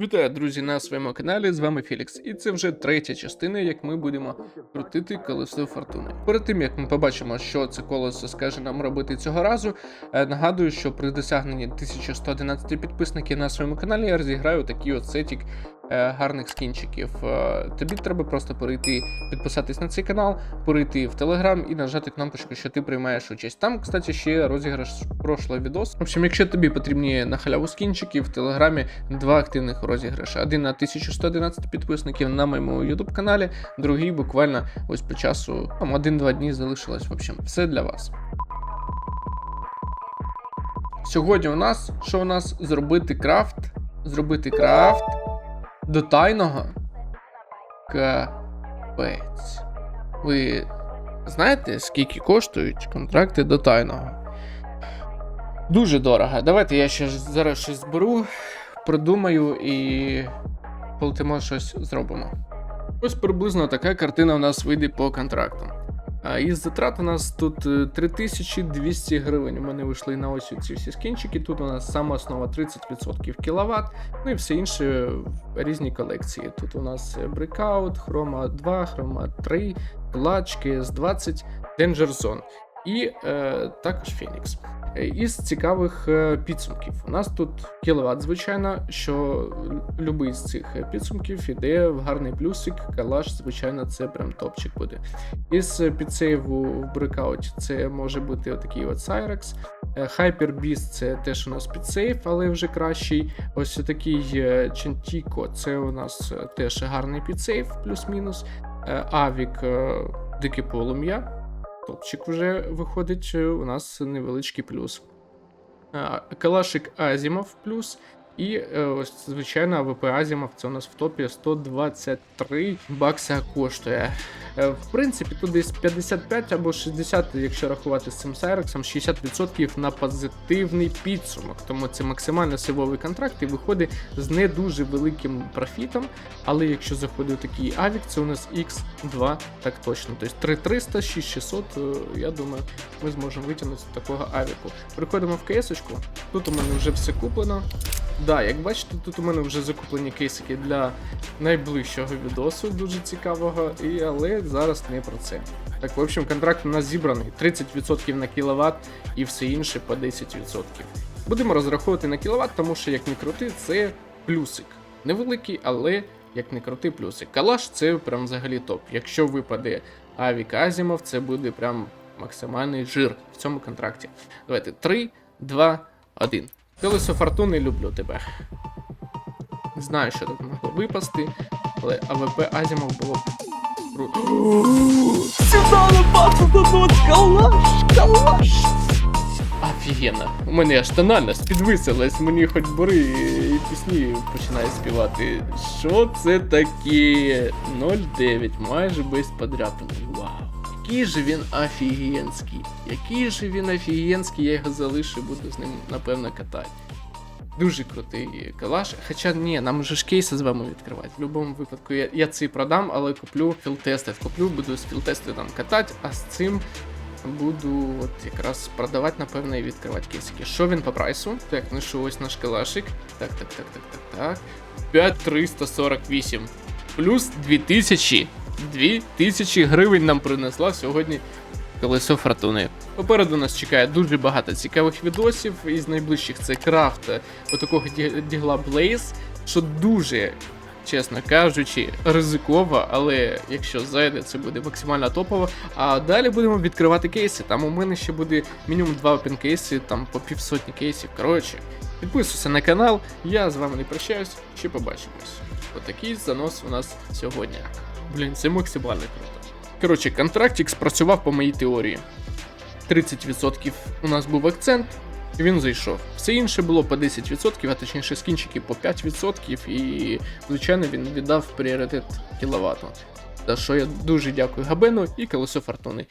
Вітаю, друзі, на своєму каналі. З вами Фелікс, і це вже третя частина, як ми будемо крутити колесо фортуни. Перед тим як ми побачимо, що це колесо скаже нам робити цього разу. е, Нагадую, що при досягненні 1111 підписників на своєму каналі я розіграю такий от сетік гарних скінчиків. Е, Тобі треба просто перейти, підписатись на цей канал, перейти в Телеграм і нажати кнопочку, що ти приймаєш участь. Там, кстати, ще розіграш прошлого відос. В общем, якщо тобі потрібні на халяву скінчики, в Телеграмі два активних розіграші. Один на 1111 підписників на моєму YouTube каналі, другий буквально ось по часу, там один-два дні залишилось. В общем, все для вас. Сьогодні у нас що у нас зробити крафт? Зробити крафт до тайного капець. Ви знаєте, скільки коштують контракти до тайного? Дуже дорого. Давайте я ще зараз щось зберу, придумаю і полетимо щось зробимо. Ось приблизно така картина у нас вийде по контракту. А із затрат у нас тут е, 3200 гривень. У мене вийшли на ось ці всі скінчики. Тут у нас сама основа 30% кВт, ну і все інше в різні колекції. Тут у нас е, Breakout, Chroma 2, Chroma 3, Clutch, KS20, Danger Zone і е, також Phoenix. Із цікавих е, підсумків. У нас тут кіловат, звичайно, що любий з цих підсумків іде в гарний плюсик. Калаш, звичайно, це прям топчик буде. Із підсейву в брекауті це може бути отакий от Cyrex. Е, Hyper Beast це теж у нас підсейв, але вже кращий. Ось такий Чентіко, це у нас е, теж гарний підсейв, плюс-мінус. Авік дике полум'я. Топчик вже виходить, е, у нас невеличкий плюс. Калашик Азімов плюс. І е, ось, звичайно, АВП Азімов це у нас в топі 123 бакса коштує. Е, В принципі, тут десь 55 або 60, якщо рахувати з цим Сайрексом, 60% на позитивний підсумок. Тому це максимально сивовий контракт і виходить з не дуже великим профітом. Але якщо заходить такий авік, це у нас X2, так точно. Тобто 3300, 6600, е, я думаю, ми зможемо витягнути з такого авіку. Приходимо в кейсочку. Тут у мене вже все куплено. Да, як бачите, тут у мене вже закуплені кейсики для найближчого відосу, дуже цікавого, і, але зараз не про це. Так, в общем, контракт у нас зібраний 30% на кіловат і все інше по 10%. Будемо розраховувати на кіловат, тому що, як не крути, це плюсик. Невеликий, але як не крути плюсик. Калаш це прям взагалі топ. Якщо випаде Авік Азімов, це буде прям максимальний жир в цьому контракті. Давайте 3, 2, 1. Колесо фортуни люблю тебе. Не знаю, що тут могло випасти, але АВП Азімов було круто. Сюда лопату калаш, калаш. Офігенно. У мене аж тональність підвисилась, мені хоч бери і пісні починає співати. Що це таке? 0,9, майже без подряпини. Вау. Який же він офігенський. Який же він офігенський, я його залишу буду з ним, напевно, катати. Дуже крутий калаш. Хоча ні, нам вже ж кейси з вами відкривати. В будь-якому випадку я, я цей продам, але куплю філтести. Куплю, буду з філтести там катати, а з цим буду от якраз продавати, напевно, і відкривати кейсики. Що він по прайсу? Так, ну що ось наш калашик. Так, так, так, так, так, так. 5348. Плюс 2000. 2000 гривень нам принесла сьогодні колесо фортуни. Попереду нас чекає дуже багато цікавих відосів. Із найближчих це крафт е, отакого дігла Blaze, що дуже, чесно кажучи, ризиково, але якщо зайде, це буде максимально топово. А далі будемо відкривати кейси. Там у мене ще буде мінімум два опен кейси, там по півсотні кейсів. Коротше, підписуйся на канал. Я з вами не прощаюсь. Ще побачимось. Отакий занос у нас сьогодні. Блін, це максимально круто. Коротше, контрактик спрацював по моїй теорії. 30% у нас був акцент, і він зайшов. Все інше було по 10%, а точніше скінчики по 5%, і, звичайно, він віддав пріоритет кіловату. За що я дуже дякую Габену і колесо фортуни.